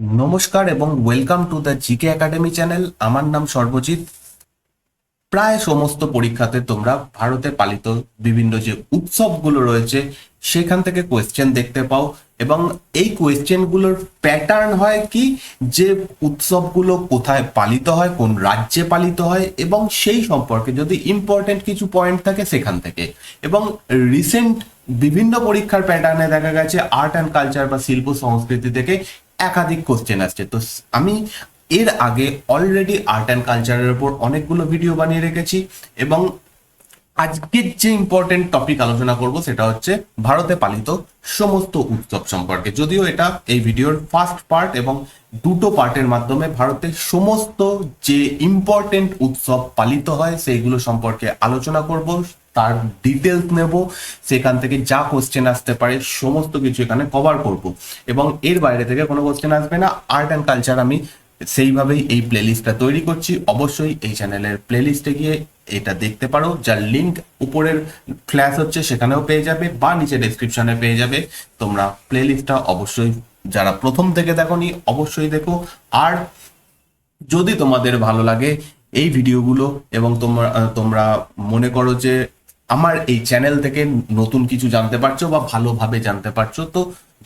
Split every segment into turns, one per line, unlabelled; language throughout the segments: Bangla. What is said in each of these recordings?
নমস্কার এবং welcome to the GK academy channel আমার নাম সর্বজিৎ। প্রায় সমস্ত পরীক্ষাতে তোমরা ভারতে পালিত বিভিন্ন যে উৎসবগুলো রয়েছে, সেখান থেকে কোয়েশ্চেন দেখতে পাও এবং এই কোয়েশ্চেনগুলোর প্যাটার্ন হয় কি? যে উৎসবগুলো কোথায় পালিত হয়, কোন রাজ্যে পালিত হয় এবং সেই সম্পর্কে যদি ইম্পর্টেন্ট কিছু পয়েন্ট থাকে সেখান থেকে। এবং রিসেন্ট বিভিন্ন পরীক্ষার প্যাটার্নে দেখা গেছে আর্ট অ্যান্ড কালচার বা শিল্প সংস্কৃতি থেকে একাধিক কোশ্চেন আসছে। তো আমি এর আগে অলরেডি আর্ট অ্যান্ড কালচারের উপর অনেকগুলো ভিডিও বানিয়ে রেখেছি এবং আজকের যে ইম্পর্টেন্ট টপিক আলোচনা করব সেটা হচ্ছে ভারতে পালিত সমস্ত উৎসব সম্পর্কে। যদিও এটা এই ভিডিওর ফার্স্ট পার্ট এবং দুটো পার্টের মাধ্যমে ভারতের সমস্ত যে ইম্পর্টেন্ট উৎসব পালিত হয়, সেইগুলো সম্পর্কে আলোচনা করব। তার ডিটেলস নেব, সেখান থেকে যা কোশ্চেন আসতে পারে সমস্ত কিছু এখানে কভার করব। এবং এর বাইরে থেকে কোনো কোশ্চেন আসবে না। আর্ট অ্যান্ড কালচার আমি সেইভাবেই এই প্লেলিস্টটা তৈরি করছি। অবশ্যই এই চ্যানেলের প্লেলিস্টে গিয়ে এটা দেখতে পারো। যার লিঙ্ক উপরের ফ্ল্যাশ হচ্ছে সেখানেও পেয়ে যাবে বা নিচে ডেসক্রিপশনে পেয়ে যাবে। তোমরা প্লেলিস্টটা অবশ্যই যারা প্রথম থেকে দেখো নি অবশ্যই দেখো। আর যদি তোমাদের ভালো লাগে এই ভিডিওগুলো এবং তোমরা তোমরা মনে করো যে আমার এই চ্যানেল থেকে নতুন কিছু জানতে পারছ বা ভালোভাবে জানতে পারছ, তো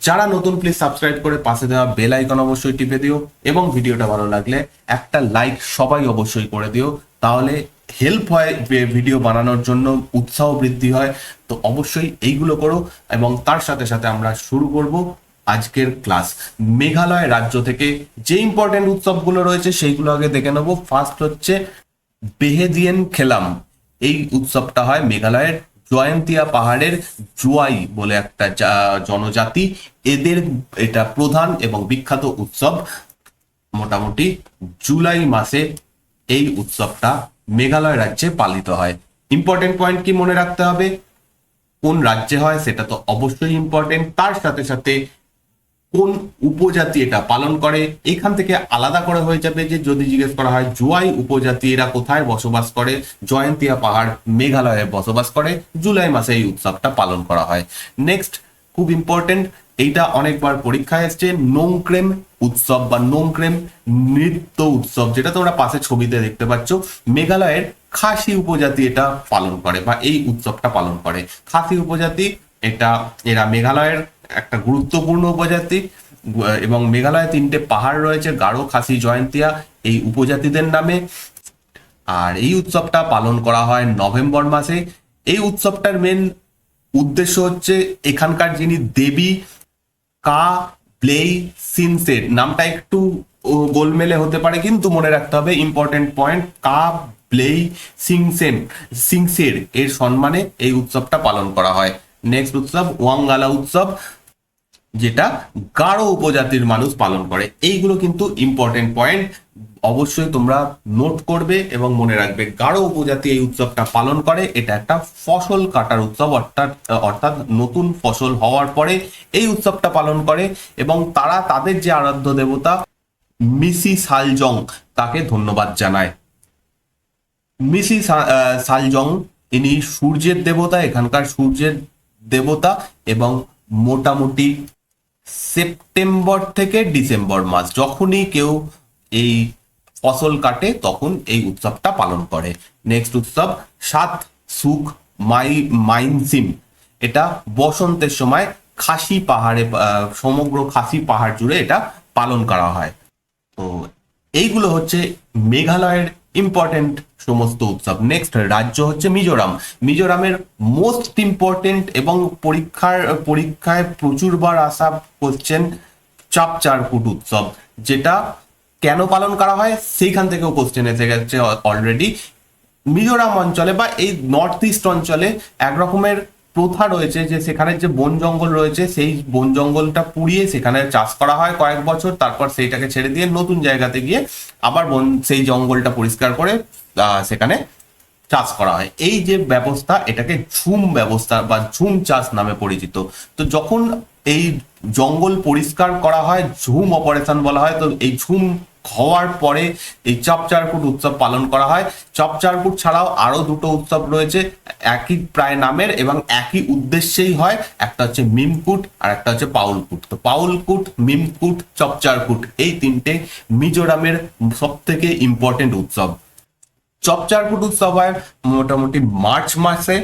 যারা নতুন প্লিজ সাবস্ক্রাইব করে পাশে দেওয়া বেল আইকন অবশ্যই টিপে দিও এবং ভিডিওটা ভালো লাগলে একটা লাইক সবাই অবশ্যই করে দিও, তাহলে হেল্প হয় ভিডিও বানানোর জন্য, উৎসাহ বৃদ্ধি হয়, তো অবশ্যই এইগুলো করো এবং তার সাথে সাথে আমরা শুরু করব আজকের ক্লাস মেঘালয় রাজ্য থেকে যে ইম্পর্টেন্ট উৎসবগুলো রয়েছে, সেইগুলো আগে দেখে নেব। ফার্স্ট হচ্ছে বেহেদিয়েন খেলাম। এই উৎসবটা হয় মেঘালয়ের জয়ন্তিয়া পাহাড়ের জুয়াই বলে একটা জনজাতি। এদের এটা প্রধান এবং বিখ্যাত উৎসব মোটামুটি জুলাই মাসে এই উৎসবটা মেঘালয় রাজ্যে পালিত হয়। ইম্পর্টেন্ট পয়েন্ট কি মনে রাখতে হবে? কোন রাজ্যে হয় সেটা তো অবশ্যই ইম্পর্টেন্ট তার সাথে সাথে কোন উপজাতি এটা পালন করে? এখান থেকে আলাদা করে হয়ে যাবে যে যদি জিজ্ঞেস করা হয়, জুয়াই উপজাতি এরা কোথায় বসবাস করে? জয়ন্তিয়া পাহাড় মেঘালয়ে বসবাস করে। জুলাই মাসে এই উৎসবটা পালন করা হয়। নেক্সট খুব ইম্পর্টেন্ট এইটা অনেকবার পরীক্ষায় এসছে, নোংক্রেম উৎসব বা নোংক্রেম নৃত্য উৎসব, যেটা তোমরা পাশে ছবিতে দেখতে পাচ্ছ। মেঘালয়ের খাসি উপজাতি এটা পালন করে বা এই উৎসবটা পালন করে। খাসি উপজাতি এটা এরা মেঘালয়ের একটা গুরুত্বপূর্ণ উপজাতি, এবং মেঘালয়ে তিনটে পাহাড় রয়েছে গাঢ় খাসি, জয়ন্তিয়া, এই উপজাতিদের নামে। আর এই উৎসবটা পালন করা হয় নভেম্বর মাসে। এই উৎসবটার মেন উদ্দেশ্য হচ্ছে এখানকার যিনি দেবী, কা, ব্লেই, সিনসেট, নামটা একটু গোলমেলে হতে পারে, কিন্তু মনে রাখতে হবে ইম্পর্টেন্ট পয়েন্ট কা, ব্লেই, সিংসেন, সিংসের এর সম্মানে এই উৎসবটা পালন করা হয়। নেক্সট উৎসব ওয়াঙ্গালা উৎসব। যেটা গাঢ় উপজাতির মানুষ পালন করে। এইগুলো কিন্তু ইম্পর্টেন্ট পয়েন্ট অবশ্যই তোমরা নোট করবে এবং মনে রাখবে, গাঢ় উপজাতি এই উৎসবটা পালন করে। এটা একটা ফসল কাটার উৎসব, অর্থাৎ অর্থাৎ নতুন ফসল হওয়ার পরে এই উৎসবটা পালন করে এবং তারা তাদের যে আরাধ্য দেবতা মিসি সালজং তাকে ধন্যবাদ জানায়। মিসি সালজং, ইনি সূর্যের দেবতা, এখানকার সূর্যের দেবতা এবং মোটামুটি সেপ্টেম্বর থেকে ডিসেম্বর মাস, যখনই কেউ এই ফসল কাটে, তখন এই উৎসবটা পালন করে। নেক্সট উৎসব, সাত সুখ, মাই মাইনসিম এটা বসন্তের সময় খাসি পাহাড়ে সমগ্র খাসি পাহাড় জুড়ে এটা পালন করা হয়। তো এইগুলো হচ্ছে মেঘালয়ের ইম্পর্টেন্ট সমস্ত উৎসব। নেক্সট রাজ্য হচ্ছে মিজোরাম। মিজোরামের মোস্ট ইম্পর্টেন্ট এবং পরীক্ষার, পরীক্ষায় প্রচুরবার আসা কোশ্চেন চাপচারকুট উৎসব, যেটা কেন পালন করা হয়? সেইখান থেকেও কোশ্চেন এসে গেছে অলরেডি মিজোরাম অঞ্চলে বা এই নর্থ ইস্ট অঞ্চলে এক রকমের প্রথা রয়েছে যে সেখানে যে বন জঙ্গল রয়েছে, সেই বন জঙ্গলটা পুড়িয়ে সেখানে চাষ করা হয় কয়েক বছর, তারপর সেইটাকে ছেড়ে দিয়ে নতুন জায়গাতে গিয়ে আবার বন, সেই জঙ্গলটা পরিষ্কার করে সেখানে চাষ করা হয়। এই যে ব্যবস্থা, এটাকে ঝুম ব্যবস্থা বা ঝুম চাষ নামে পরিচিত। তো যখন এই জঙ্গল পরিষ্কার করা হয়, ঝুম অপারেশন বলা হয়। তো এই ঝুম হওয়ার পরে এই চপচারকুট উৎসব পালন করা হয়। চপচারকুট ছাড়াও আরও দুটো উৎসব রয়েছে, একই প্রায় নামের এবং একই উদ্দেশ্যেই হয়। একটা হচ্ছে মিমকুট আর একটা হচ্ছে পাউলকুট। তো পাউলকুট, মিমকুট, চপচারকুট এই তিনটে মিজোরামের সব থেকে ইম্পর্টেন্ট উৎসব। চপচারকুট উৎসব হয় মোটামুটি মার্চ মাসে,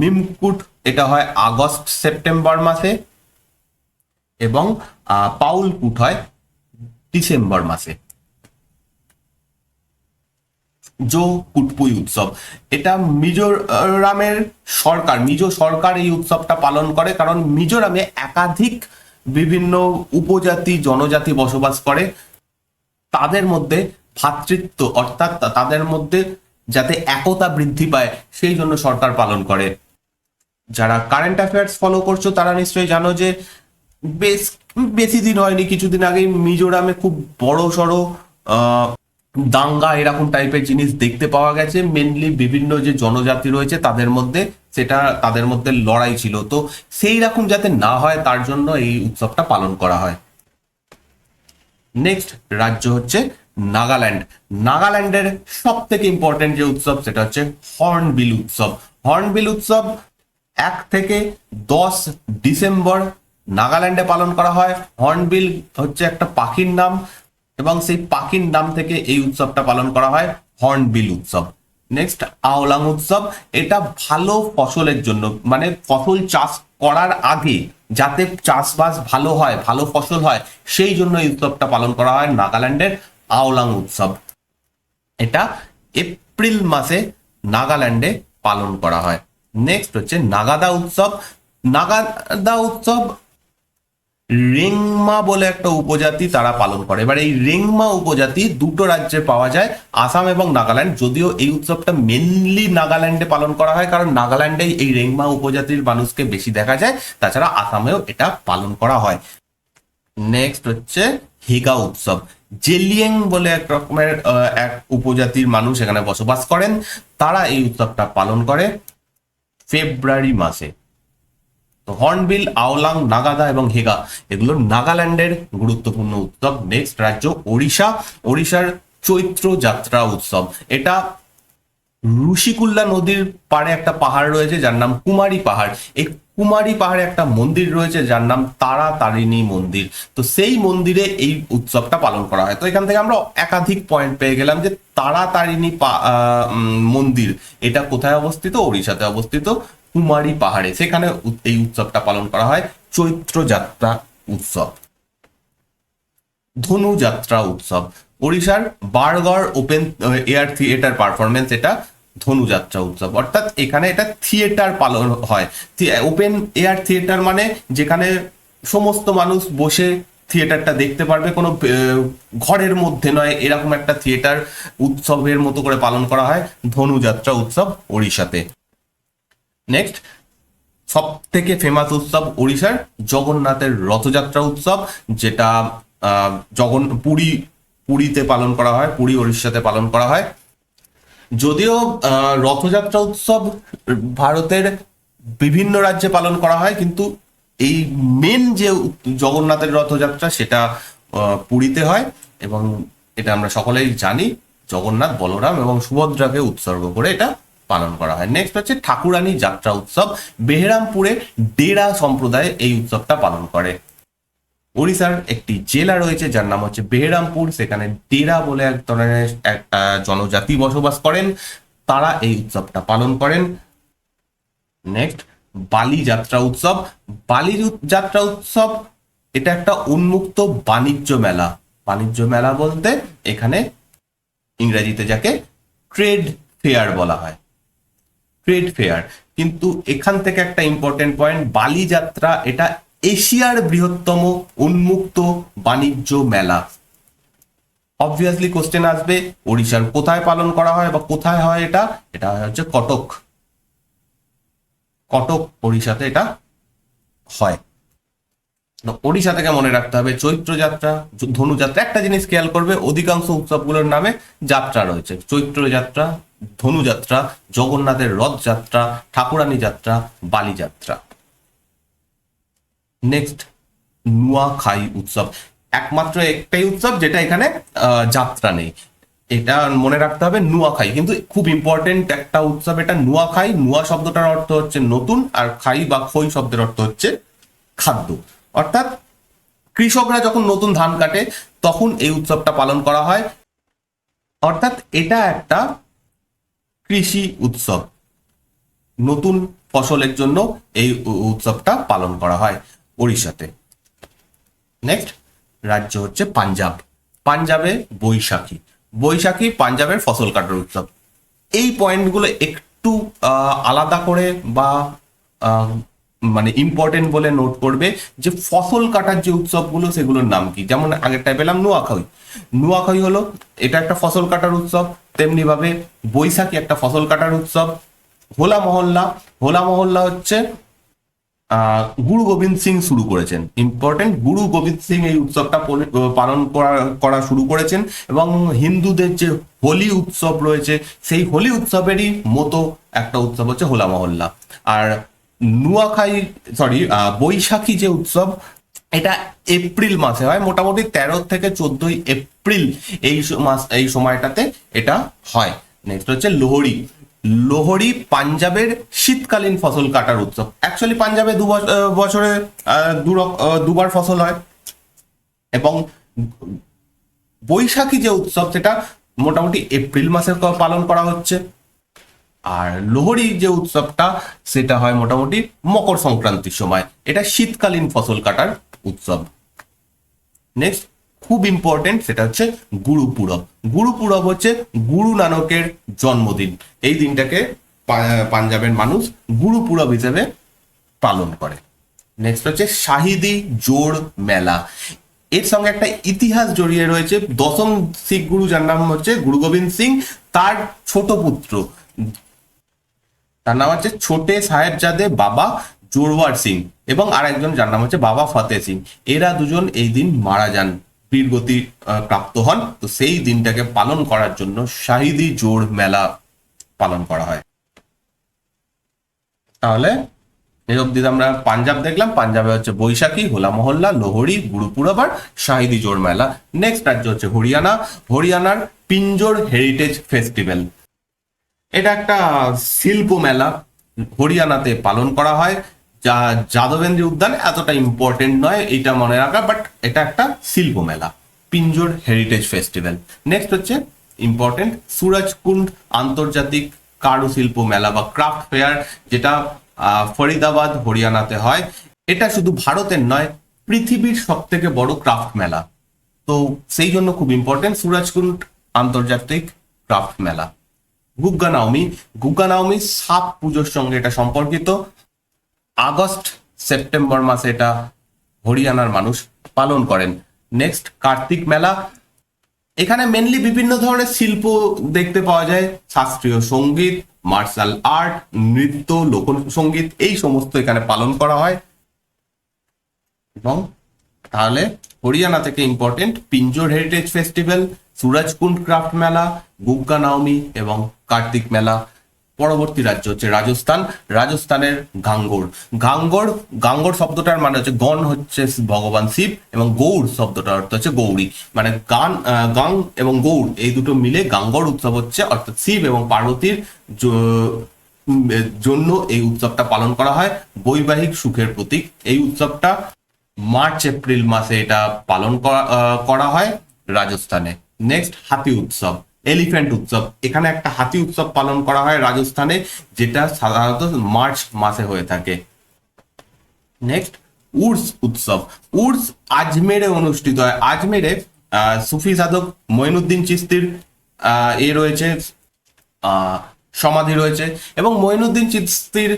মিমকুট এটা হয় আগস্ট, সেপ্টেম্বর মাসে এবং আহ, পাউলকুট হয় ডিসেম্বর মাসে। জো কুটপুই উৎসব। এটা মিজোরামের সরকার মিজো সরকার এই উৎসবটা পালন করে কারণ মিজোরামে একাধিক বিভিন্ন উপজাতি জনজাতি বসবাস করে। তাদের মধ্যে ভ্রাতৃত্ব অর্থাৎ তাদের মধ্যে যাতে একতা বৃদ্ধি পায় সেই জন্য সরকার পালন করে। যারা কারেন্ট অ্যাফেয়ার্স ফলো করছ তারা নিশ্চয়ই জানো যে বেশ বেশি দিন হয়নি, কিছুদিন আগেই মিজোরামে খুব বড় সড়ো দাঙ্গা এরকম টাইপের জিনিস দেখতে পাওয়া গেছে। মেনলি বিভিন্ন যে জনজাতি রয়েছে, তাদের মধ্যে সেটা, তাদের মধ্যে লড়াই ছিল। তো সেই রকম যাতে না হয়, তার জন্য এই উৎসবটা পালন করা হয়। নেক্সট রাজ্য হচ্ছে নাগাল্যান্ড। নাগাল্যান্ডের সব থেকে ইম্পর্টেন্ট যে উৎসব, সেটা হচ্ছে হর্নবিল উৎসব। হর্নবিল উৎসব এক থেকে দশ ডিসেম্বর নাগাল্যান্ডে পালন করা হয়। হর্নবিল হচ্ছে একটা পাখির নাম এবং সেই পাখির নাম থেকে এই উৎসবটা পালন করা হয়, হর্নবিল উৎসব। নেক্সট আওলাং উৎসব। এটা ভালো ফসলের জন্য মানে ফসল চাষ করার আগে যাতে চাষবাস ভালো হয়, ভালো ফসল হয়, সেই জন্য এই উৎসবটা পালন করা হয় নাগাল্যান্ডের আওলাং উৎসব। এটা এপ্রিল মাসে নাগাল্যান্ডে পালন করা হয়। নেক্সট হচ্ছে নাগাদা উৎসব। নাগাদা উৎসব রেংমা বলে একটা উপজাতি তারা পালন করে। এবার এই রেংমা উপজাতি দুটো রাজ্যে পাওয়া যায়, আসাম এবং নাগাল্যান্ড। যদিও এই উৎসবটা মেনলি নাগাল্যান্ডে পালন করা হয়, কারণ নাগাল্যান্ডে এই রেংমা উপজাতির মানুষকে বেশি দেখা যায়। তাছাড়া আসামেও এটা পালন করা হয়। নেক্সট হচ্ছে হিগা উৎসব। জেলিয়েং বলে এক রকমের এক উপজাতির মানুষ এখানে বসবাস করেন। তারা এই উৎসবটা পালন করে ফেব্রুয়ারি মাসে। হর্নবিল, আওলাং, নাগাদা এবং হেগা। এগুলো নাগাল্যান্ডের গুরুত্বপূর্ণ উৎসব। নেক্সট রাজ্য ওড়িশা। ওড়িশার চৈত্র যাত্রা উৎসব। এটা ঋষিকুল্লা নদীর পাড়ে একটা পাহাড় রয়েছে, যার নাম কুমারী পাহাড়। এই কুমারী পাহাড়ে একটা মন্দির রয়েছে, যার নাম তারা তারিণী মন্দির। তো সেই মন্দিরে এই উৎসবটা পালন করা হয়। তো এখান থেকে আমরা একাধিক পয়েন্ট পেয়ে গেলাম যে তারা তারিণী মন্দির। এটা কোথায় অবস্থিত? ওড়িশাতে অবস্থিত কুমারী পাহাড়ে। সেখানে এই উৎসবটা পালন করা হয়। চৈত্র যাত্রা উৎসব। ধনুযাত্রা উৎসব। ওড়িশার Bargarh open air theatre performance এটা ধনুযাত্রা উৎসব। অর্থাৎ এখানে এটা থিয়েটার পালন হয়। ওপেন এয়ার থিয়েটার মানে যেখানে সমস্ত মানুষ বসে থিয়েটারটা দেখতে পারবে। কোনো ঘরের মধ্যে নয়। এরকম একটা থিয়েটার উৎসবের মতো করে পালন করা হয়। ধনুযাত্রা উৎসব ওড়িশাতে। নেক্সট সব থেকে ফেমাস উৎসব ওড়িশার জগন্নাথের রথযাত্রা উৎসব, যেটা জগন, পুরী, পুরীতে পালন করা হয়, পুরী ওড়িশাতে পালন করা হয়। যদিও রথযাত্রা উৎসব ভারতের বিভিন্ন রাজ্যে পালন করা হয়, কিন্তু এই মেন যে জগন্নাথের রথযাত্রা, সেটা পুরীতে হয় এবং এটা আমরা সকলেই জানি, জগন্নাথ, বলরাম এবং সুভদ্রাকে উৎসর্গ করে এটা পালন করা হয়। নেক্সট হচ্ছে ঠাকুরানী যাত্রা উৎসব। বেহরামপুরে ডেরা সম্প্রদায় এই উৎসবটা পালন করে। ওড়িশার একটি জেলা রয়েছে, যার নাম হচ্ছে বেহরামপুর। সেখানে ডেরা বলে এক ধরনের একটা জনজাতি বসবাস করেন। তারা এই উৎসবটা পালন করেন। নেক্সট বালি যাত্রা উৎসব। বালি যাত্রা উৎসব, এটা একটা উন্মুক্ত বাণিজ্য মেলা। বাণিজ্য মেলা বলতে এখানে ইংরেজিতে যাকে ট্রেড ফেয়ার বলা হয়। ট্রেড ফেয়ার কিন্তু এখান থেকে একটা ইম্পর্টেন্ট পয়েন্ট বালি যাত্রা এটা এশিয়ার বৃহত্তম উন্মুক্ত বাণিজ্য মেলা। অবভিয়াসলি কোশ্চেন আসবে, ওড়িশার কোথায় পালন করা হয় বা কোথায় হয় এটা? এটা হচ্ছে কটক। কটক, ওড়িশাতে এটা হয়। ওড়িশা থেকে মনে রাখতে হবে, চৈত্র যাত্রা জ- ধনুযাত্রা একটা জিনিস খেয়াল করবে, অধিকাংশ উৎসবগুলোর নামে যাত্রা রয়েছে। চৈত্র যাত্রা ধনুযাত্রা জগন্নাথের রথযাত্রা ঠাকুরানী যাত্রা, বালি যাত্রা। নেক্সট নুয়াখাই উৎসব। একমাত্র একটাই উৎসব যেটা এখানে যাত্রা নেই। এটা মনে রাখতে হবে, নুয়াখাই। কিন্তু খুব ইম্পর্টেন্ট একটা উৎসব এটা নুয়াখাই। নুয়া শব্দটার অর্থ হচ্ছে নতুন, আর খাই বা খই শব্দের অর্থ হচ্ছে খাদ্য। অর্থাৎ কৃষকরা যখন নতুন ধান কাটে, তখন এই উৎসবটা পালন করা হয়। অর্থাৎ এটা একটা কৃষি উৎসব। নতুন ফসলের জন্য এই উৎসবটা পালন করা হয় ওড়িশাতে। নেক্সট রাজ্য হচ্ছে পাঞ্জাব। পাঞ্জাবে বৈশাখী। বৈশাখী পাঞ্জাবের ফসল কাটার উৎসব। এই পয়েন্টগুলো একটু আলাদা করে বা মানে ইম্পর্টেন্ট বলে নোট করবে যে ফসল কাটার যে উৎসবগুলো সেগুলোর নাম কি? যেমন আগেরটায় পেলাম নোয়াখাই নোয়াখাই হলো, এটা একটা ফসল কাটার উৎসব তেমনি ভাবে বৈশাখী একটা ফসল কাটার উৎসব। হোলা মহল্লা হোলা মহল্লা হচ্ছে গুরু গোবিন্দ সিং শুরু করেছেন। ইম্পর্টেন্ট গুরু গোবিন্দ সিং এই উৎসবটা পালন করা করা শুরু করেছেন এবং হিন্দুদের যে হোলি উৎসব রয়েছে, সেই হোলি উৎসবেরই মতো একটা উৎসব হচ্ছে হোলা মহল্লা। আর নুয়াখাই সরি বৈশাখী যে উৎসব, এটা এপ্রিল মাসে হয়। মোটামুটি তেরো থেকে চোদ্দই এপ্রিল এই মাস, এই সময়টাতে এটা হয়। নেক্সট হচ্ছে লোহড়ি। লোহড়ি পাঞ্জাবের শীতকালীন ফসল কাটার উৎসব। অ্যাকচুয়ালি পাঞ্জাবে দু বছ- বছরে দুবার ফসল হয়। এবং বৈশাখী যে উৎসব, সেটা মোটামুটি এপ্রিল মাসে পালন করা হচ্ছে। আর লোহড়ি যে উৎসবটা, সেটা হয় মোটামুটি মকর সংক্রান্তির সময়। এটা শীতকালীন ফসল কাটার উৎসব। নেক্সট খুব ইম্পর্টেন্ট সেটা হচ্ছে গুরু পুরব। গুরু পুরব হচ্ছে গুরু নানকের জন্মদিন। এই দিনটাকে পাঞ্জাবের মানুষ গুরু পুরব হিসেবে পালন করে। নেক্সট হচ্ছে শাহিদি জোড় মেলা। এর সঙ্গে একটা ইতিহাস জড়িয়ে রয়েছে। দশম শিখ গুরু যার নাম হচ্ছে গুরু গোবিন্দ সিং। তার ছোট পুত্র তার নাম হচ্ছে ছোটে সাহেবজাদে বাবা জোরওয়ার সিং এবং আর একজন যার নাম হচ্ছে বাবা ফতে সিং। এরা দুজন এই দিন মারা যান, বীরগতি প্রাপ্ত হন। তো সেই দিনটাকে পালন করার জন্য শাহিদি জোড় মেলা পালন করা হয়। তাহলে এই অব্দি আমরা পাঞ্জাব দেখলাম। পাঞ্জাবে হচ্ছে বৈশাখী, হোলা মহল্লা, লোহড়ি গুরুপুরব আর শাহিদি জোড় মেলা। নেক্সট রাজ্য হচ্ছে হরিয়ানা। হরিয়ানার পিঞ্জোর হেরিটেজ ফেস্টিভ্যাল এটা একটা শিল্প মেলা হরিয়ানাতে পালন করা হয়, যা যাদবেন্দ্রী উদ্যান এতটা ইম্পর্টেন্ট নয় এটা মনে রাখা বাট এটা একটা শিল্প মেলা, পিঞ্জোর হেরিটেজ ফেস্টিভ্যাল নেক্সট হচ্ছে ইম্পর্টেন্ট সুরজকুন্ড আন্তর্জাতিক কারুশিল্প মেলা বা ক্রাফট ফেয়ার যেটা ফরিদাবাদ, হরিয়ানাতে হয়। এটা শুধু ভারতের নয়, পৃথিবীর সব থেকে বড় ক্রাফট মেলা। তো সেই জন্য খুব ইম্পর্টেন্ট সুরজকুন্ড আন্তর্জাতিক ক্রাফট মেলা। গুগ্গা নাওমি গুগ্গা নাওমি সাপ পুজোর সঙ্গে এটা সম্পর্কিত। আগস্ট, সেপ্টেম্বর মাসে এটা হরিয়ানার মানুষ পালন করেন। নেক্সট, কার্তিক মেলা। এখানে মেনলি বিভিন্ন ধরনের শিল্প দেখতে পাওয়া যায়। শাস্ত্রীয় সংগীত মার্শাল আর্ট নৃত্য, লোকসঙ্গীত, এই সমস্ত এখানে পালন করা হয়। এবং তাহলে হরিয়ানা থেকে important Pinjore heritage festival Surajkund craft মেলা গুগ্গা নাওমি এবং কার্তিক মেলা, পরবর্তী রাজ্য হচ্ছে রাজস্থান, রাজস্থানের গাঙ্গোর গাঙ্গোর গাঙ্গোর শব্দটার মানে হচ্ছে গণ হচ্ছে ভগবান শিব এবং গৌড় শব্দটার অর্থ হচ্ছে গৌরী। মানে গান গাং এবং গৌড় এই দুটো মিলে গাঙ্গোর উৎসব হচ্ছে, অর্থাৎ শিব এবং পার্বতীর জন্য এই উৎসবটা পালন করা হয়। বৈবাহিক সুখের প্রতীক। এই উৎসবটা মার্চ, এপ্রিল মাসে এটা পালন করা করা হয় রাজস্থানে। নেক্সট, হাতি উৎসব। এলিফ্যান্ট উৎসব। এখানে একটা হাতি উৎসব পালন করা হয় রাজস্থানে, যেটা সাধারণত মার্চ মাসে হয়ে থাকে। নেক্সট উর্স উৎসব। উর্স আজমেরে অনুষ্ঠিত হয়। আজমেরে সুফি সাধক মঈনুদ্দিন চিস্তির এ রয়েছে সমাধি রয়েছে এবং মঈনুদ্দিন চিস্তির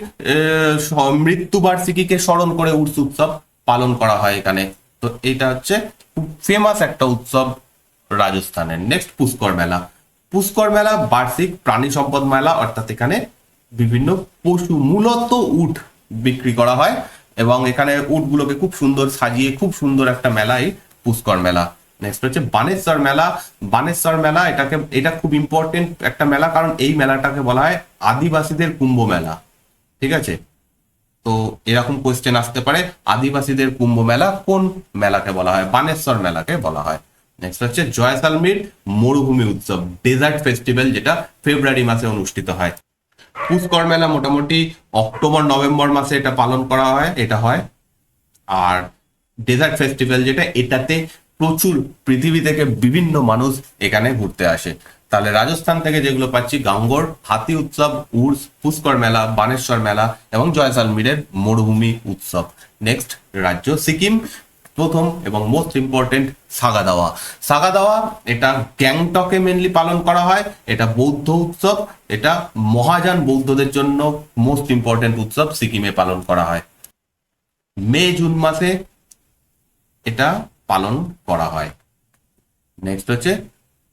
মৃত্যুবার্ষিকীকে স্মরণ করে উর্স উৎসব পালন করা হয় এখানে। তো এটা হচ্ছে খুব ফেমাস একটা উৎসব রাজস্থানের। নেক্সট পুষ্কর মেলা। পুষ্কর মেলা, বার্ষিক প্রাণী সম্পদ মেলা, অর্থাৎ এখানে বিভিন্ন পশু মূলত উট বিক্রি করা হয় এবং এখানে উটগুলোকে খুব সুন্দর সাজিয়ে খুব সুন্দর একটা মেলাই পুষ্কর মেলা। নেক্সট হচ্ছে বানেশ্বর মেলা। বানেশ্বর মেলা এটাকে, এটা খুব ইম্পর্টেন্ট একটা মেলা কারণ এই মেলাটাকে বলা হয় আদিবাসীদের কুম্ভ মেলা। ঠিক আছে? তো এরকম কোয়েশ্চেন আসতে পারে। আদিবাসীদের কুম্ভ মেলা কোন মেলাকে বলা হয়? বানেশ্বর মেলাকে বলা হয়। নেক্সট হচ্ছে জয়সালমীর মরুভূমি উৎসব ডেজার্ট ফেস্টিভ্যাল যেটা ফেব্রুয়ারি মাসে অনুষ্ঠিত হয়। পুষ্কর মেলা মোটামুটি অক্টোবর নভেম্বর মাসে এটা পালন করা হয়, এটা হয়। আর ডেজার্ট ফেস্টিভ্যাল যেটা, এটাতে প্রচুর পৃথিবী থেকে বিভিন্ন মানুষ এখানে ঘুরতে আসে। তাহলে রাজস্থান থেকে যেগুলো পাচ্ছি, গাঙ্গর হাতি উৎসব, উর্স, পুষ্কর মেলা, বানেশ্বর মেলা এবং জয়সালমীরের মরুভূমি উৎসব। নেক্সট রাজ্য সিকিম। প্রথম এবং মোস্ট ইম্পর্টেন্ট সাগাদাওয়া সাগাদাওয়া এটা গ্যাংটকে মেনলি পালন করা হয়, এটা বৌদ্ধ উৎসব, এটা মহাযান বৌদ্ধদের জন্য মোস্ট ইম্পর্টেন্ট উৎসব সিকিমে পালন করা হয়। মে, জুন মাসে এটা পালন করা হয়। নেক্সট হচ্ছে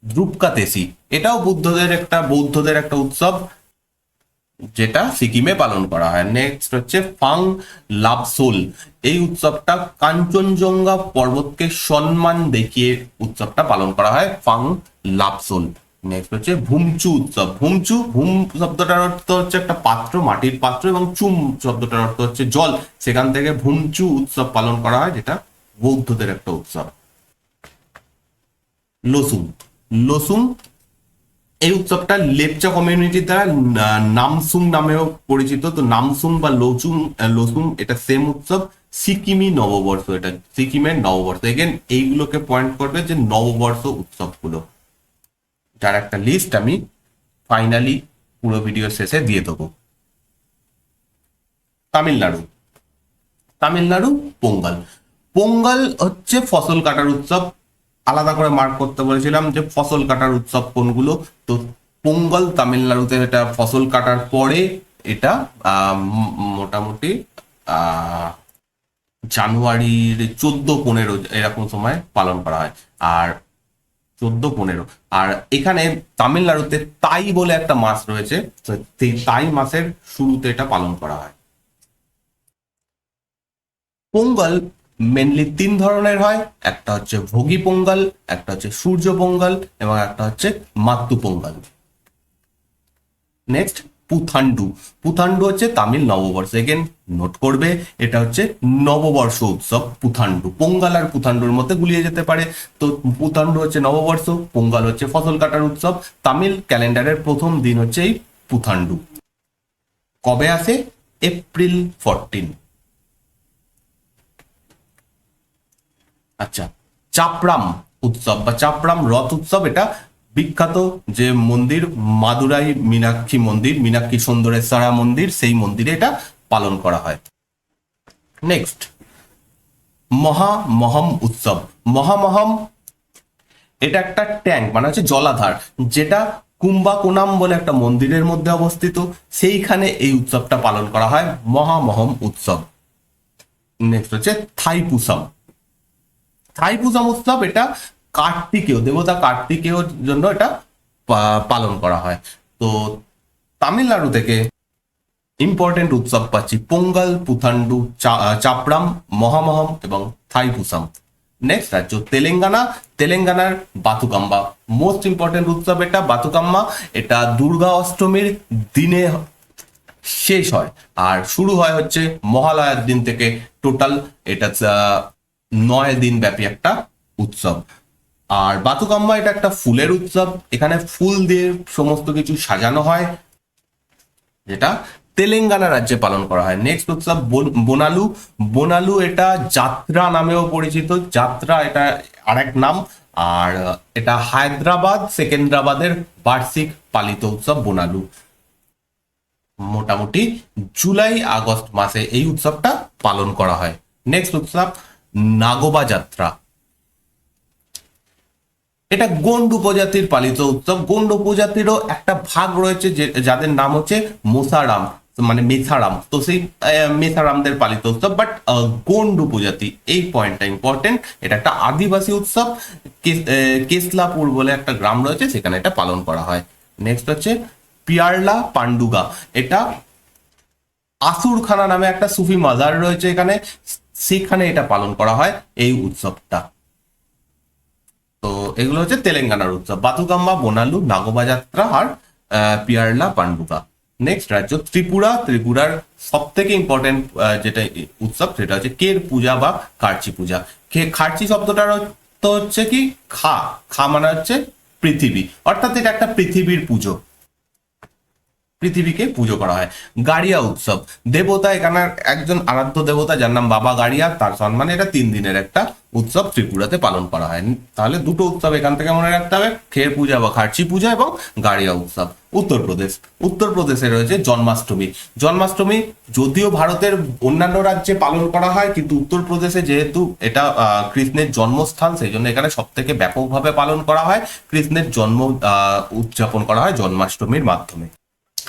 দ্রুপকাতেসি এটাও বুদ্ধদের একটা, বৌদ্ধদের একটা উৎসব। যেটা সিকিমে পালন করা হয়। নেক্সট হচ্ছে ফাং লাভসোল এই উৎসবটা কাঞ্চনজঙ্ঘা পর্বতকে সম্মান দেখিয়ে উৎসবটা পালন করা হয় ফাং লাভসোল নেক্সট হচ্ছে ভুমচু উৎসব। ভুমচু, ভুম শব্দটার অর্থ হচ্ছে একটা পাত্র, মাটির পাত্র এবং চুম শব্দটার অর্থ হচ্ছে জল। সেখান থেকে ভুমচু উৎসব পালন করা হয়, যেটা বৌদ্ধদের একটা উৎসব। লসুম। লসুম এই উৎসবটা লেপচা কমিউনিটি দ্বারা নামসুং নামেও পরিচিত। তো নামসুং বা লোচুং লসুং এটা সেম উৎসব। সিকিমি নববর্ষ, এটা সিকিমের নববর্ষ। এগেন এইগুলোকে পয়েন্ট করবে যে নববর্ষ উৎসবগুলো। যার একটা লিস্ট আমি ফাইনালি পুরো ভিডিও শেষে দিয়ে দেবো। তামিলনাড়ু। তামিলনাড়ু, পোঙ্গাল। পোঙ্গাল হচ্ছে ফসল কাটার উৎসব। আলাদা করে মার্ক করতে বলেছিলাম যে ফসল কাটার উৎসব কোনগুলো? তো পোঙ্গল তামিলনাড়ুতে এটা ফসল কাটার পরে এটা মোটামুটি জানুয়ারির চোদ্দ পনেরো এরকম সময় পালন করা হয়। আর চোদ্দ পনেরো। আর এখানে তামিলনাড়ুতে তাই বলে একটা মাস রয়েছে তাই মাসের শুরুতে এটা পালন করা হয়। পোঙ্গল মেনলি তিন ধরনের হয়। একটা হচ্ছে ভোগী পোঙ্গল, একটা হচ্ছে সূর্য পোঙ্গল এবং একটা হচ্ছে মাতৃ পোঙ্গল। নেক্সট পুথান্ডু পুথান্ডু হচ্ছে তামিল নববর্ষ। এগেন নোট করবে, এটা হচ্ছে নববর্ষ উৎসব পুথান্ডু পোঙ্গাল আর পুথান্ডুর মধ্যে গুলিয়ে যেতে পারে। তো পুথান্ডু হচ্ছে নববর্ষ, পোঙ্গাল হচ্ছে ফসল কাটার উৎসব। তামিল ক্যালেন্ডারের প্রথম দিন হচ্ছে এই পুথান্ডু কবে আসে? এপ্রিল ফোরটিন আচ্ছা চাপরাম উৎসব বা চাপরাম রথ উৎসব এটা বিখ্যাত যে মন্দির মাদুরাই মীনাক্ষী মন্দির, মীনাক্ষী সুন্দরেশ্বরা মন্দির, সেই মন্দিরে এটা পালন করা হয়। নেক্সট মহামহম উৎসব। মহামহম এটা একটা ট্যাঙ্ক মানে হচ্ছে জলাধার, যেটা কুম্বাকোনাম বলে একটা মন্দিরের মধ্যে অবস্থিত। সেইখানে এই উৎসবটা পালন করা হয় মহামহম উৎসব। নেক্সট হচ্ছে থাইপুসাম। থাইপুজাম উৎসব এটা কার্তিকেয়, দেবতা কার্তিকেয় জন্য এটা পালন করা হয়। তো তামিলনাড়ু থেকে ইম্পর্টেন্ট উৎসব পাচ্ছি, পোঙ্গল, পুথান্ডু চাপড়াম, মহামহম এবং থাইপুসাম নেক্সট রাজ্য, তেলেঙ্গানা। তেলেঙ্গানার বাতুকাম্বা। মোস্ট ইম্পর্টেন্ট উৎসব এটা, বাতুকাম্মা। এটা দুর্গা অষ্টমীর দিনে শেষ হয়। আর শুরু হয় হচ্ছে মহালয়ার দিন থেকে। টোটাল এটা নয় দিন ব্যাপী একটা উৎসব। আর বাতুকাম্মা এটা একটা ফুলের উৎসব। এখানে ফুল দিয়ে সমস্ত কিছু সাজানো হয়, যেটা তেলেঙ্গানা রাজ্যে পালন করা হয়। নেক্সট উৎসব বোনালু। বোনালু এটা যাত্রা নামেও পরিচিত। যাত্রা এটা আরেক নাম। আর এটা হায়দ্রাবাদ, সেকেন্দ্রাবাদের বার্ষিক পালিত উৎসব বোনালু। মোটামুটি জুলাই আগস্ট মাসে এই উৎসবটা পালন করা হয়। নেক্সট উৎসব নাগোবা যাত্রা এটা গোন্ড উপজাতির পালিত উৎসব। গোন্ড উপজাতিরও একটা ভাগ রয়েছে যাদের নাম হচ্ছে মোসারাম মানে মেথারাম তো সেই মেথারামদের পালিত উৎসব বাট গোন্ড উপজাতি, এই পয়েন্টটা ইম্পর্টেন্ট এটা একটা আদিবাসী উৎসব। কেস- কেসলাপুর বলে একটা গ্রাম রয়েছে, সেখানে এটা পালন করা হয়। নেক্সট হচ্ছে পিয়ারলা পান্ডুগা এটা আসুরখানা নামে একটা সুফি মাজার রয়েছে এখানে। সেখানে এটা পালন করা হয় এই উৎসবটা। তো এগুলো হচ্ছে তেলেঙ্গানার উৎসব। বাতুকাম্বা বোনালু নাগোবা যাত্রা আর পিয়ারলা, পান্ডুকা। নেক্সট রাজ্য, ত্রিপুরা। ত্রিপুরার সব থেকে ইম্পর্টেন্ট যেটা উৎসব সেটা হচ্ছে কের পূজা বা খার্চি পূজা। খার্চি শব্দটার অর্থ হচ্ছে কি, খা। খা মানে হচ্ছে পৃথিবী। অর্থাৎ এটা একটা পৃথিবীর পুজো। পৃথিবীকে পুজো করা হয়। গাড়িয়া উৎসব। দেবতা এখানে একজন আরাধ্য দেবতা, যার নাম বাবা গাড়িয়া, তার সম্মানে এটা তিন দিনের একটা উৎসব ত্রিপুরাতে পালন করা হয়। তাহলে দুটো উৎসব এখান থেকে মনে রাখতে হবে, খের পূজা বা খার্চি পূজা এবং গাড়িয়া উৎসব। উত্তরপ্রদেশ। উত্তরপ্রদেশে রয়েছে জন্মাষ্টমী। জন্মাষ্টমী যদিও ভারতের অন্যান্য রাজ্যে পালন করা হয়, কিন্তু উত্তরপ্রদেশে যেহেতু এটা কৃষ্ণের জন্মস্থান, সেই জন্য এখানে সব থেকে ব্যাপকভাবে পালন করা হয়। কৃষ্ণের জন্ম উদযাপন করা হয় জন্মাষ্টমীর মাধ্যমে।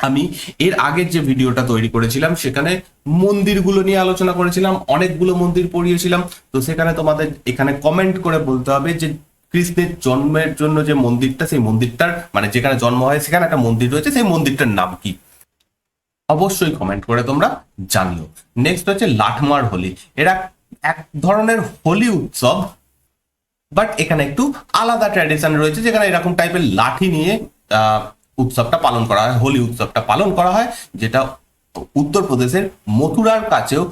আমি এর আগের যে ভিডিওটা তৈরি করেছিলাম, সেখানে মন্দিরগুলো নিয়ে আলোচনা করেছিলাম, অনেকগুলো মন্দির পড়িয়েছিলাম। তো সেখানে তোমাদের এখানে কমেন্ট করে বলতে হবে যে, কৃষ্ণের জন্মের জন্য যে মন্দিরটা, সেই মন্দিরটার মানে যেখানে জন্ম হয়, সেখানে একটা মন্দির রয়েছে, সেই মন্দিরটার নাম কি? অবশ্যই কমেন্ট করে তোমরা জানিও। নেক্সট হচ্ছে লাঠমার হোলি। এরা এক ধরনের হোলি উৎসব বাট এখানে একটু আলাদা ট্র্যাডিশন রয়েছে, যেখানে এরকম টাইপের লাঠি নিয়ে উৎসবটা পালন করা হয়, হোলি উৎসবটা পালন করা হয়, যেটা উত্তরপ্রদেশের মথুরার কাছেও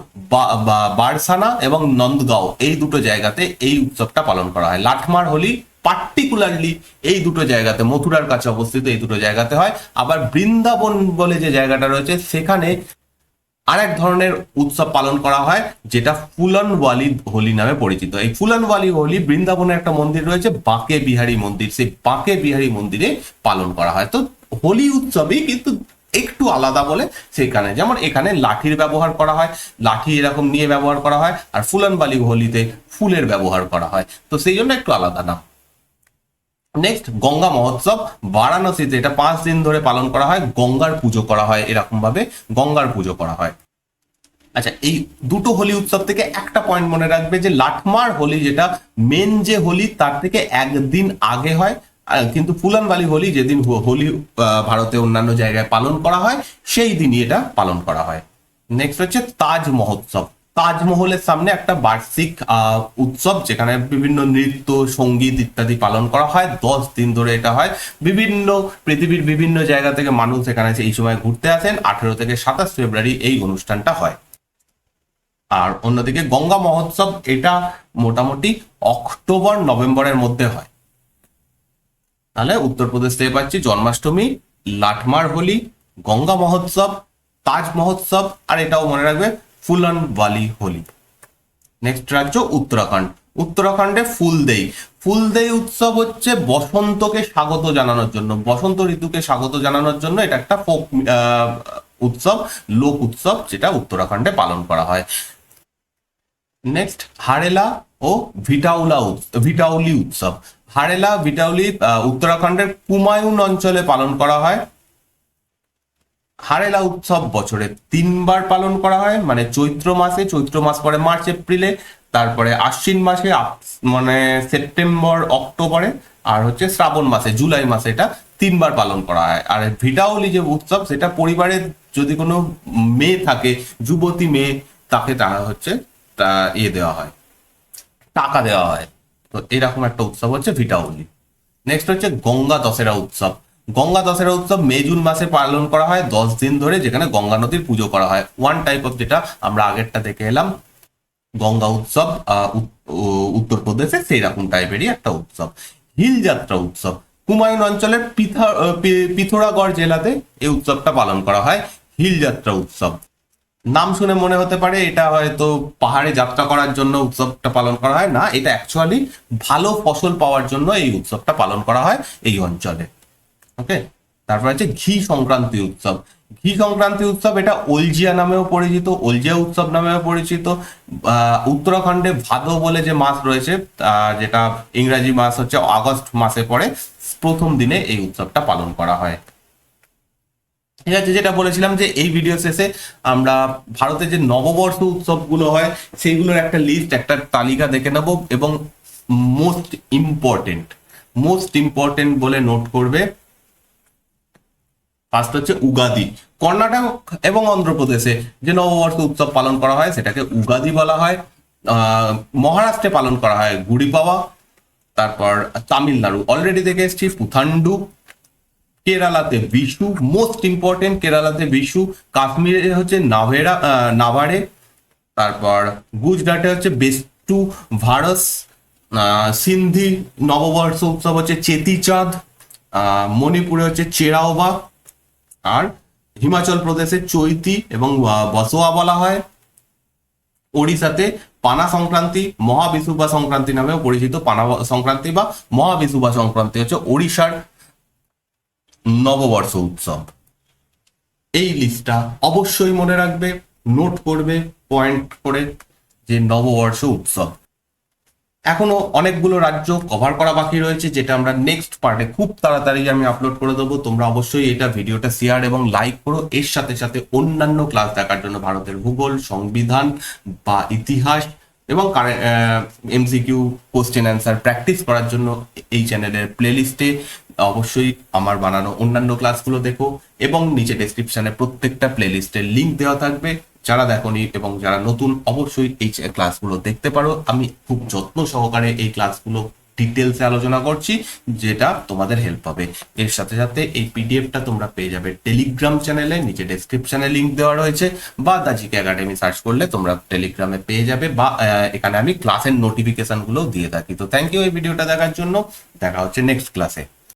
বারসানা এবং নন্দগাঁও এই দুটো জায়গাতে এই উৎসবটা পালন করা হয়। লাঠমার হোলি পার্টিকুলারলি এই দুটো জায়গাতে, মথুরার কাছে অবস্থিত এই দুটো জায়গাতে হয়। আবার বৃন্দাবন বলে যে জায়গাটা রয়েছে, সেখানে আর এক ধরনের উৎসব পালন করা হয়, যেটা ফুলনওয়ালি হোলি নামে পরিচিত। এই ফুলনওয়ালি হোলি বৃন্দাবনে একটা মন্দির রয়েছে, বাঁকে বিহারী মন্দির। সেই বাঁকে বিহারী মন্দিরে পালন করা হয়। তো হোলি উৎসবই কিন্তু একটু আলাদা বলে সেখানে যেমন এখানে লাঠির ব্যবহার করা হয়, লাঠি এরকম নিয়ে ব্যবহার করা হয়, আর ফুলনবালি হোলিতে ফুলের ব্যবহার করা হয়। তো সেই জন্য একটু আলাদা নাম। নেক্সট গঙ্গা মহোৎসব, বারাণসীতে এটা পাঁচ দিন ধরে পালন করা হয়, গঙ্গার পুজো করা হয় এরকম ভাবে গঙ্গার পুজো করা হয়। আচ্ছা এই দুটো হোলি উৎসব থেকে একটা পয়েন্ট মনে রাখবে যে লাঠমার হোলি যেটা মেন যে হোলি, তার থেকে একদিন আগে হয়। কিন্তু ফুলানবালি হোলি যেদিন হোলি ভারতে অন্যান্য জায়গায় পালন করা হয়, সেই দিনই এটা পালন করা হয়। নেক্সট হচ্ছে তাজ মহোৎসব। তাজমহলের সামনে একটা বার্ষিক উৎসব যেখানে বিভিন্ন নৃত্য, সংগীত ইত্যাদি পালন করা হয়। দশ দিন ধরে এটা হয়। বিভিন্ন পৃথিবীর বিভিন্ন জায়গা থেকে মানুষ এখানে এই সময় ঘুরতে আসেন। আঠেরো থেকে সাতাশ ফেব্রুয়ারি এই অনুষ্ঠানটা হয়। আর অন্যদিকে গঙ্গা মহোৎসব এটা মোটামুটি অক্টোবর, নভেম্বরের মধ্যে হয়। তাহলে উত্তরপ্রদেশ থেকে পাচ্ছি জন্মাষ্টমী, লাটমার হোলি, গঙ্গা মহোৎসব তাজ মহোৎসব আর এটাও মনে রাখবে ফুলন বালি হোলি। নেক্সট রাজ্য উত্তরাখণ্ড। উত্তরাখণ্ডে ফুলদেই ফুলদেই উৎসব হচ্ছে বসন্তকে স্বাগত জানানোর জন্য। বসন্ত ঋতুকে স্বাগত জানানোর জন্য এটা একটা ফোক উৎসব, লোক উৎসব যেটা উত্তরাখণ্ডে পালন করা হয়। নেক্সট হারেলা ও ভিটাউলা ভিটাউলি উৎসব। হারেলা ভিটাউলি উত্তরাখণ্ডের কুমায়ুন অঞ্চলে পালন করা হয়। হারেলা উৎসব বছরে তিনবার পালন করা হয় মানে চৈত্র মাসে, চৈত্র মাস পরে মার্চ, এপ্রিলে, তারপরে আশ্বিন মাসে মানে সেপ্টেম্বর, অক্টোবরে, আর হচ্ছে শ্রাবণ মাসে, জুলাই মাসে এটা তিনবার পালন করা হয়। আর ভিটাওলি যে উৎসব, সেটা পরিবারের যদি কোনো মেয়ে থাকে, যুবতী মেয়ে, তাকে তা হচ্ছে তা ইয়ে দেওয়া হয়, টাকা দেওয়া হয়। তো এরকম একটা উৎসব হচ্ছে ভিটাউলি নেক্সট হচ্ছে গঙ্গা দশেরা উৎসব। গঙ্গা দশেরা উৎসব মে, জুন মাসে পালন করা হয়। দশ দিন ধরে যেখানে গঙ্গা নদীর পুজো করা হয়। ওয়ান টাইপ অফ যেটা আমরা আগেরটা দেখে এলাম, গঙ্গা উৎসব উত্তরপ্রদেশে সেই রকম টাইপেরই একটা উৎসব। হিল যাত্রা উৎসব। কুমায়ুন অঞ্চলের পিথোরাগড় জেলাতে এই উৎসবটা পালন করা হয়। হিল যাত্রা উৎসব। নাম শুনে মনে হতে পারে এটা হয়তো পাহাড়ে যাত্রা করার জন্য উৎসবটা পালন করা হয়। না, এটা অ্যাকচুয়ালি ভালো ফসল পাওয়ার জন্য এই উৎসবটা পালন করা হয় এই অঞ্চলে। ওকে তারপর আছে ঘি সংক্রান্তি উৎসব। ঘি সংক্রান্তি উৎসব এটা ওলজিয়া নামেও পরিচিত, ওলজিয়া উৎসব নামেও পরিচিত। উত্তরাখণ্ডে ভাদো বলে যে মাস রয়েছে যেটা ইংরাজি মাস হচ্ছে আগস্ট মাসে পড়ে, প্রথম দিনে এই উৎসবটা পালন করা হয়। ঠিক আছে, যেটা বলেছিলাম যে এই ভিডিও শেষে আমরা ভারতের যে নববর্ষ উৎসবগুলো হয়, সেইগুলোর একটা লিস্ট একটা তালিকা দেখে নেব এবং মোস্ট ইম্পর্টেন্ট মোস্ট ইম্পর্টেন্ট বলে নোট করবে। ফার্স্ট হচ্ছে উগাদি। কর্ণাটক এবং অন্ধ্রপ্রদেশে যে নববর্ষ উৎসব পালন করা হয়, সেটাকে উগাদি বলা হয়। মহারাষ্ট্রে পালন করা হয় গুড়ি পাওয়া তারপর তামিলনাড়ু। অলরেডি দেখে এসেছি, পুথান্ডু, কেরালাতে বিশু মোস্ট ইম্পর্টেন্ট কেরালাতে বিশু, কাশ্মীরে হচ্ছে নাভেরা নাভারে, তারপর গুজরাটে হচ্ছে বেস্টু ভারস সিন্ধি, নববর্ষ উৎসব হচ্ছে চেতিচাঁদ মণিপুরে হচ্ছে চেরাওবা আর হিমাচল প্রদেশে চৈতি এবং বসোয়া বলা হয়। ওড়িশাতে পানা সংক্রান্তি মহাবিশুবা সংক্রান্তি নামেও পরিচিত পানা সংক্রান্তি বা মহাবিশুবা সংক্রান্তি হচ্ছে ওড়িশার নববর্ষ উৎসব। এই লিস্টটা অবশ্যই মনে রাখবে নোট করবে পয়েন্ট করে যে নববর্ষ উৎসব। এখনও অনেকগুলো রাজ্য কভার করা বাকি রয়েছে, যেটা আমরা নেক্সট পার্টে খুব তাড়াতাড়ি আমি আপলোড করে দেবো। তোমরা অবশ্যই এটা ভিডিওটা শেয়ার এবং লাইক করো। এর সাথে সাথে অন্যান্য ক্লাস দেখার জন্য ভারতের ভূগোল, সংবিধান বা ইতিহাস এবং এমসিকিউ কোশ্চেন অ্যান্সার প্র্যাকটিস করার জন্য এই চ্যানেলের প্লেলিস্টে অবশ্যই আমার বানানো অন্যান্য ক্লাসগুলো দেখো এবং নিচে ডেসক্রিপশনে প্রত্যেকটা প্লেলিস্টের লিঙ্ক দেওয়া থাকবে। যারা দেখোনি এবং যারা নতুন, অবশ্যই এই ক্লাসগুলো দেখতে পারো। আমি খুব যত্ন সহকারে এই ক্লাসগুলো ডিটেলসে আলোচনা করছি, যেটা তোমাদের হেল্প হবে এর সাথে সাথে এই পিডিএফটা তোমরা পেয়ে যাবে টেলিগ্রাম চ্যানেলে নিচে ডেসক্রিপশনে লিংক দেওয়া রয়েছে, বা দা জিকে একাডেমি সার্চ করলে তোমরা টেলিগ্রামে পেয়ে যাবে, বা এখানে আমি ক্লাসের নোটিফিকেশনগুলো দিয়ে থাকি। তো থ্যাংক ইউ এই ভিডিওটা দেখার জন্য। দেখা হচ্ছে নেক্সট ক্লাসে